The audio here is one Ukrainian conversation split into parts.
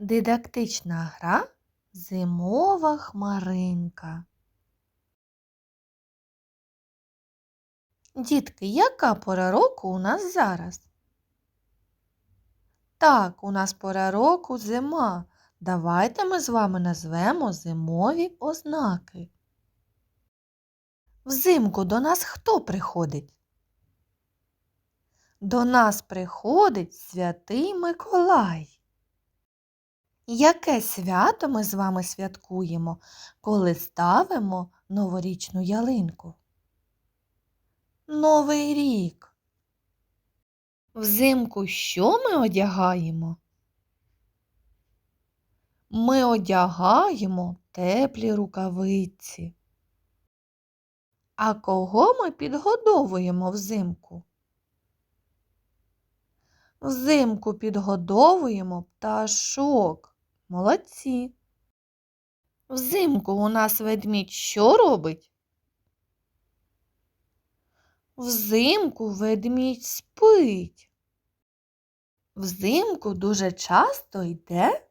Дидактична гра Зимова хмаринка. Дітки, яка пора року у нас зараз? Так, у нас пора року зима. Давайте ми з вами назвемо зимові ознаки. Взимку до нас хто приходить? До нас приходить святий Миколай. Яке свято ми з вами святкуємо, коли ставимо новорічну ялинку? Новий рік. Взимку що ми одягаємо? Ми одягаємо теплі рукавиці. А кого ми підгодовуємо взимку? Взимку підгодовуємо пташок. Молодці. Взимку у нас ведмідь що робить? Взимку ведмідь спить. Взимку дуже часто йде.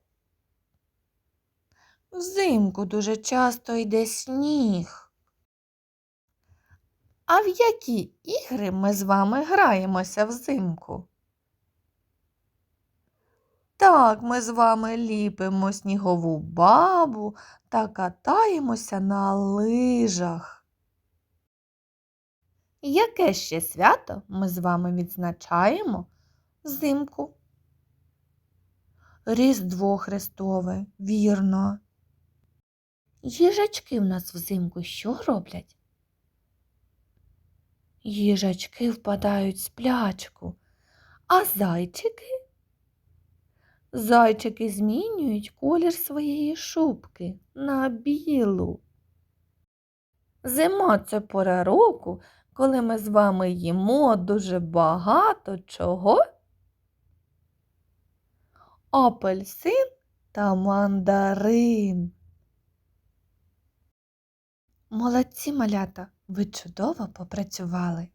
Взимку дуже часто йде сніг. А в які ігри ми з вами граємося взимку? Так, ми з вами ліпимо снігову бабу та катаємося на лижах. Яке ще свято ми з вами відзначаємо взимку? Різдво Христове, вірно. Їжачки в нас взимку що роблять? Їжачки впадають в сплячку, а зайчики? Зайчики змінюють колір своєї шубки на білу. Зима це пора року, коли ми з вами їмо дуже багато чого. Апельсин та мандарин. Молодці малята, ви чудово попрацювали.